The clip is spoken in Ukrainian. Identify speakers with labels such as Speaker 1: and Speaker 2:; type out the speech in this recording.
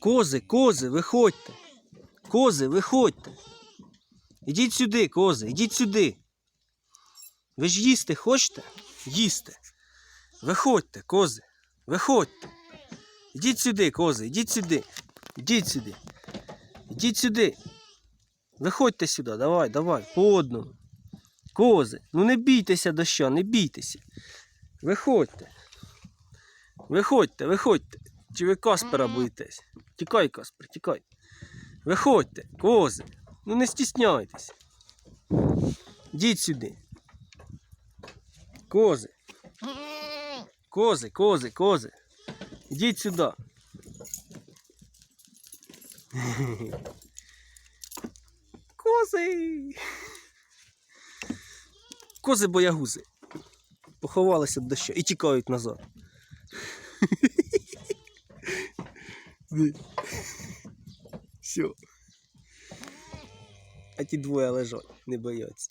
Speaker 1: Кози, кози, виходьте. Кози, виходьте. Ідіть сюди, кози, ідіть сюди. Ви ж їсти хочете? Їсти. Виходьте, кози. Виходьте. Ідіть сюди, кози, ідіть сюди. Ідіть сюди. Ідіть сюди. Виходьте сюди, давай, давай, по одному. Кози, ну не бійтеся доща, не бійтеся. Виходьте. Виходьте, виходьте. Чи ви Каспера боїтесь? Тікай, Каспер, тікай. Виходьте, кози. Ну не стісняйтесь. Йдіть сюди. Кози. Кози, кози, кози. Йдіть сюди. Кози. Кози боягузи. Поховалися до дощу і тікають назад. Все. А ті двоє лежать, не бояться.